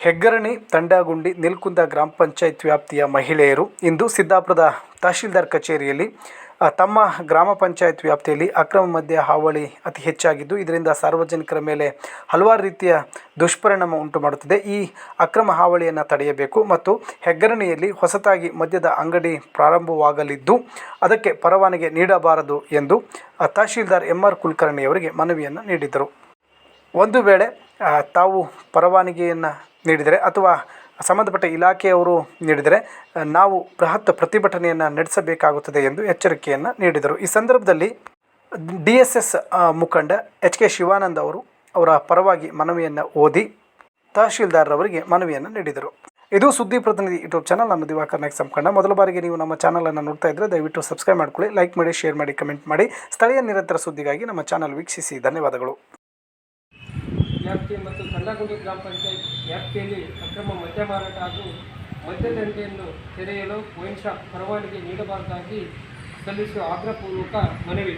ಹೆಗ್ಗರಣಿ ತಂಡಾಗುಂಡಿ ನಿಲ್ಕುಂದ ಗ್ರಾಮ ಪಂಚಾಯತ್ ವ್ಯಾಪ್ತಿಯ ಮಹಿಳೆಯರು ಇಂದು ಸಿದ್ದಾಪುರದ ತಹಶೀಲ್ದಾರ್ ಕಚೇರಿಯಲ್ಲಿ ತಮ್ಮ ಗ್ರಾಮ ಪಂಚಾಯತ್ ವ್ಯಾಪ್ತಿಯಲ್ಲಿ ಅಕ್ರಮ ಮದ್ಯ ಹಾವಳಿ ಅತಿ ಹೆಚ್ಚಾಗಿದ್ದು, ಇದರಿಂದ ಸಾರ್ವಜನಿಕರ ಮೇಲೆ ಹಲವಾರು ರೀತಿಯ ದುಷ್ಪರಿಣಾಮ ಉಂಟು ಮಾಡುತ್ತಿದೆ. ಈ ಅಕ್ರಮ ಹಾವಳಿಯನ್ನು ತಡೆಯಬೇಕು ಮತ್ತು ಹೆಗ್ಗರಣಿಯಲ್ಲಿ ಹೊಸತಾಗಿ ಮದ್ಯದ ಅಂಗಡಿ ಪ್ರಾರಂಭವಾಗಲಿದ್ದು, ಅದಕ್ಕೆ ಪರವಾನಗಿ ನೀಡಬಾರದು ಎಂದು ತಹಶೀಲ್ದಾರ್ ಎಂ ಆರ್ ಕುಲಕರ್ಣಿಯವರಿಗೆ ಮನವಿಯನ್ನು ನೀಡಿದರು ಒಂದು ವೇಳೆ ತಾವು ಪರವಾನಗಿಯನ್ನು ನೀಡಿದರೆ ಅಥವಾ ಸಂಬಂಧಪಟ್ಟ ಇಲಾಖೆಯವರು ನೀಡಿದರೆ ನಾವು ಬೃಹತ್ ಪ್ರತಿಭಟನೆಯನ್ನು ನಡೆಸಬೇಕಾಗುತ್ತದೆ ಎಂದು ಎಚ್ಚರಿಕೆಯನ್ನು ನೀಡಿದರು. ಈ ಸಂದರ್ಭದಲ್ಲಿ ಡಿ ಎಸ್ ಎಸ್ ಮುಖಂಡ ಎಚ್ ಕೆ ಶಿವಾನಂದ್ ಅವರು ಅವರ ಪರವಾಗಿ ಮನವಿಯನ್ನು ಓದಿ ತಹಶೀಲ್ದಾರ್ರವರಿಗೆ ಮನವಿಯನ್ನು ನೀಡಿದರು. ಇದು ಸುದ್ದಿ ಪ್ರತಿನಿಧಿ ಯೂಟ್ಯೂಬ್ ಚಾನಲ್. ನಾನು ದಿವಾಕರ್ ನಾಯ್ಕ ಸಂಕಂಡ ಮೊದಲ ಬಾರಿಗೆ ನೀವು ನಮ್ಮ ಚಾನಲನ್ನು ನೋಡ್ತಾ ಇದ್ದರೆ ದಯವಿಟ್ಟು ಸಬ್ಸ್ಕ್ರೈಬ್ ಮಾಡ್ಕೊಳ್ಳಿ, ಲೈಕ್ ಮಾಡಿ, ಶೇರ್ ಮಾಡಿ, ಕಮೆಂಟ್ ಮಾಡಿ. ಸ್ಥಳೀಯ ನಿರಂತರ ಸುದ್ದಿಗಾಗಿ ನಮ್ಮ ಚಾನಲ್ ವೀಕ್ಷಿಸಿ. ಧನ್ಯವಾದಗಳು. ವ್ಯಾಪ್ತಿ ಮತ್ತು ತಂಡಗುಂಡಿ ಗ್ರಾಮ ಪಂಚಾಯತ್ ವ್ಯಾಪ್ತಿಯಲ್ಲಿ ಅಕ್ರಮ ಮದ್ಯ ಮಾರಾಟ ಹಾಗೂ ಮದ್ಯದಂಡೆಯನ್ನು ತೆರೆಯಲು ವೈನ್ ಶಾಪ್ ಪರವಾನಗಿ ನೀಡಬಾರದಾಗಿ ಸಲ್ಲಿಸುವ ಆಗ್ರಹಪೂರ್ವಕ ಮನವಿ.